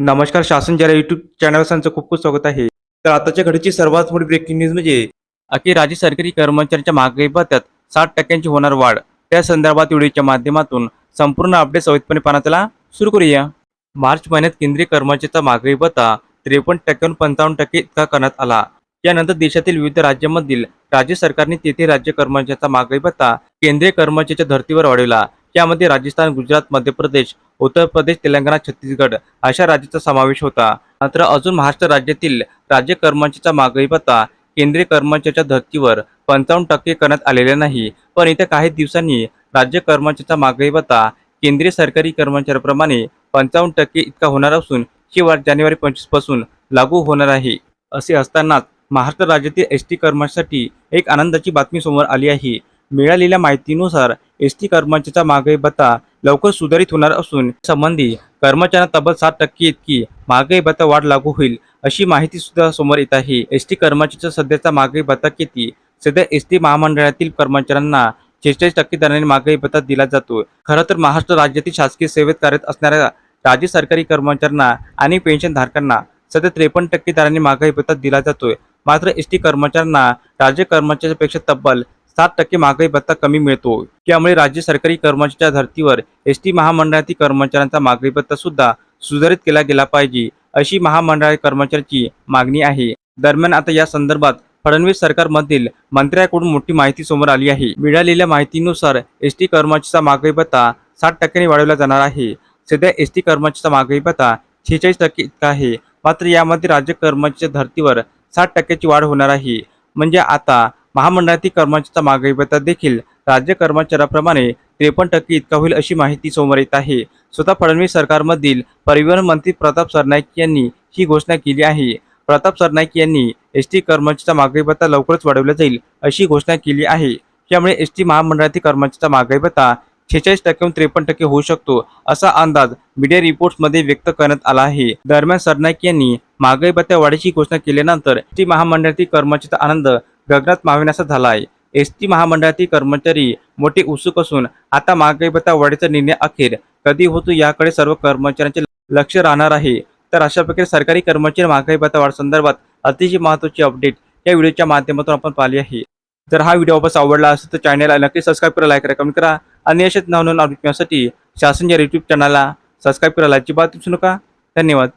नमस्कार शासन जरा युट्यूब चॅनल खूप खूप स्वागत आहे. तर आताच्या घडीची सर्वात मोठी ब्रेकिंग न्यूज म्हणजे अखेर राज्य सरकारी कर्मचाऱ्यांच्या महागाई भत्त्यात साठ टक्क्यांची होणार वाढ. त्या संदर्भात व्हिडिओच्या माध्यमातून संपूर्ण अपडेट सविस्तरपणे पाहण्याला सुरू करूया. मार्च महिन्यात केंद्रीय कर्मचाऱ्याचा महागाई भत्ता त्रेपन्न टक्क्याहून पंचावन्न टक्के इतका करण्यात आला. यानंतर देशातील विविध राज्यांमधील राज्य सरकारने तेथे राज्य कर्मचाऱ्याचा महागाई भत्ता केंद्रीय कर्मचाऱ्याच्या धर्तीवर वाढविला. यामध्ये राजस्थान गुजरात मध्य प्रदेश उत्तर प्रदेश तेलंगणा छत्तीसगड अशा राज्याचा समावेश होता. मात्र अजून महाराष्ट्र राज्यातील राज्य कर्मचाऱ्याचा मागणी पत्ता केंद्रीय कर्मचाऱ्याच्या धर्तीवर पंचावन्न टक्के करण्यात आलेला नाही. पण येत्या काही दिवसांनी राज्य कर्मचाऱ्याचा मागणी पत्ता केंद्रीय सरकारी कर्मचाऱ्याप्रमाणे पंचावन्न टक्के इतका होणार असून ही वाढ जानेवारी पंचवीसपासून लागू होणार आहे. असे असतानाच महाराष्ट्र राज्यातील एस टी कर्मचाऱ्यांसाठी एक आनंदाची बातमी समोर आली आहे. मिळालेल्या माहितीनुसार एस टी कर्मचाऱ्यांचा महागाई भत्ता लवकर सुधारित होणार असून संबंधी कर्मचाऱ्यांना तब्बल सात टक्के इतकी महागाई भत्ता वाढ लागू होईल अशी माहिती सुद्धा समोर येत आहे. एस टी कर्मचाऱ्यांचा सध्याचा महागाई भत्ता किती? सध्या एस टी महामंडळातील कर्मचाऱ्यांना शेहेचाळीस टक्के दराने महागाई भत्ता दिला जातो. खरं तर महाराष्ट्र राज्यातील शासकीय सेवेत कार्यरत असणाऱ्या राज्य सरकारी कर्मचाऱ्यांना आणि पेन्शनधारकांना सध्या त्रेपन्न टक्के दराने महागाई भत्ता दिला जातोय. मात्र एस टी कर्मचाऱ्यांना राज्य कर्मचाऱ्यांपेक्षा तब्बल सात टक्के महागाई भत्ता कमी मिळतो. त्यामुळे राज्य सरकारी कर्मचाऱ्याच्या धर्तीवर एस टी महामंडळातील कर्मचाऱ्यांचा महागाई भत्ता सुद्धा सुधारित केला गेला पाहिजे अशी महामंडळ कर्मचाऱ्याची मागणी आहे. दरम्यान आता या संदर्भात फडणवीस सरकारमधील मंत्र्याकडून मोठी माहिती समोर आली आहे. मिळालेल्या माहितीनुसार एस टी कर्मचाऱ्याचा महागाई भत्ता साठ टक्क्यांनी वाढवला जाणार आहे. सध्या एस टी कर्मचाऱ्याचा महागाई भत्ता शेहेचाळीस टक्के इतका आहे. मात्र यामध्ये राज्य कर्मचाऱ्याच्या धर्तीवर साठ टक्क्याची वाढ होणार आहे. म्हणजे आता महामंडळातील कर्मचाऱ्यांचा महागाई भत्ता देखील राज्य कर्मचाऱ्याप्रमाणे त्रेपन्न टक्के इतका होईल अशी माहिती समोर येत आहे. स्वतः फडणवीस सरकारमधील परिवहन मंत्री प्रताप सरनाईक यांनी ही घोषणा केली आहे. प्रताप सरनाईक यांनी एस टी कर्मचाऱ्याचा महागाई भत्ता लवकरच वाढवला जाईल अशी घोषणा केली आहे. त्यामुळे एस टी महामंडळातील कर्मचाऱ्याचा महागाई भत्ता शेहेचाळीस टक्क्याहून त्रेपन्न टक्के होऊ शकतो असा अंदाज मीडिया रिपोर्ट्समध्ये व्यक्त करण्यात आला आहे. दरम्यान सरनाईक यांनी महागाई भत्त्या वाढीची घोषणा केल्यानंतर एस टी महामंडळातील कर्मचाऱ्याचा आनंद गगनात माविनासा झाला आहे एस टी महामंडळातील कर्मचारी मोठे उत्सुक असून आता महागाई भत्ता वाढीचा निर्णय अखेर. कधी होतो याकडे सर्व कर्मचाऱ्यांचे लक्ष राहणार आहे. तर अशा प्रकारे सरकारी कर्मचारी महागाई भत्ता वाढ संदर्भात अतिशय महत्त्वाची अपडेट या व्हिडिओच्या माध्यमातून आपण पाहिली आहे. जर हा व्हिडिओ वापस आवडला असेल तर चॅनलला नक्की सबस्क्राईब करा लाईक करा कमेंट करा आणि अशाच नवनवीन अपडेट मिळण्यासाठी शासन या यूट्यूब चॅनलला सबस्क्राईब करायला अजिबात विसरू नका. धन्यवाद.